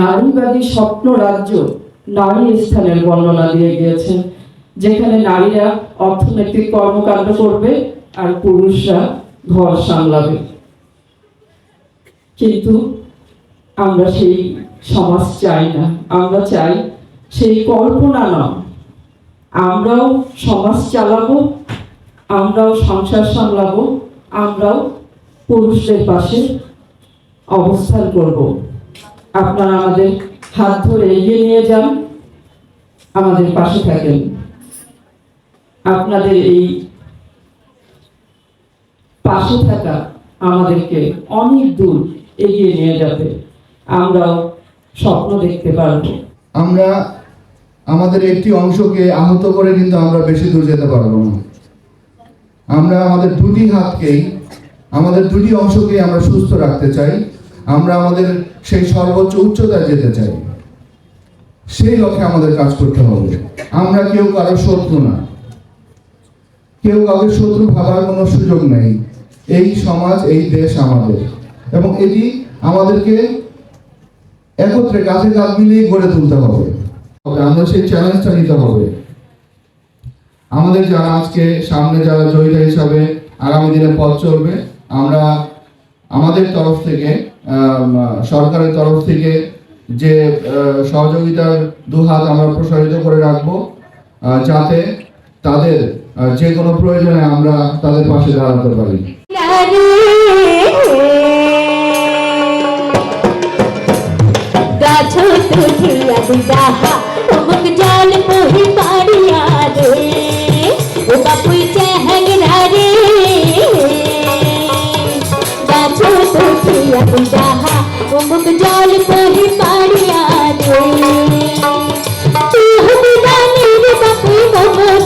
নারীবাদী স্বপ্ন রাজ্য নারী স্থানের বর্ণনা দিয়ে গিয়েছেন, যেখানে নারীরা অর্থনৈতিক কর্মকাণ্ড করবে আর পুরুষরা ঘর সামলাবে। কিন্তু আমরা সেই সমাজ চাই না, আমরা চাই সেই কল্পনা নয়। আমরাও সমাজ চালাবো, আমরাও সংসার সামলাবো, আমরাও পুরুষদের পাশে অবস্থান করব। আপনারা আমাদের হাত ধরে এগিয়ে নিয়ে যান। আমাদের পাশে থাকেন। আপনাদের এই পাশে থাকা আমাদেরকে অনেক দূর এগিয়ে নিয়ে যাবে। আমরাও স্বপ্ন দেখতে পারব। আমরা আমাদের একটি অংশকে আহত করে কিন্তু আমরা বেশি দূর যেতে পারব না। আমরা আমাদের দুটি হাতকেই, আমাদের দুটি অংশকেই আমরা সুস্থ রাখতে চাই। আমরা আমাদের সেই সর্বোচ্চ উচ্চতায় যেতে চাই। সেই লক্ষ্যে আমাদের কাজ করতে হবে। আমরা কেউ কারও শত্রু না। কেউ কাউকে শত্রু ভাবার কোনো সুযোগ নেই। এই সমাজ, এই দেশ আমাদের। এবং এটি আমাদেরকে একত্রে কাঁধে কাঁধ মিলিয়ে গড়ে তুলতে হবে। আমরা সেই চ্যালেঞ্জটা নিতে হবে। আমাদের যারা আজকে সামনে যারা জয়িতা হিসাবে আগামী দিনে পথ চলবে, আমরা আমাদের তরফ থেকে সরকারের তরফ থেকে যে সহযোগিতার দুহাত আমরা প্রসারিত করে রাখব যাতে তাদের যে কোনো প্রয়োজনে আমরা তাদের পাশে দাঁড়াতে পারি। জল মোহি পাড়িয়া রে। ও বাপুই চেহারা রে। रब जहाँ उमुक जाल पर पारिया दे तू हम जाने रे बापी ममता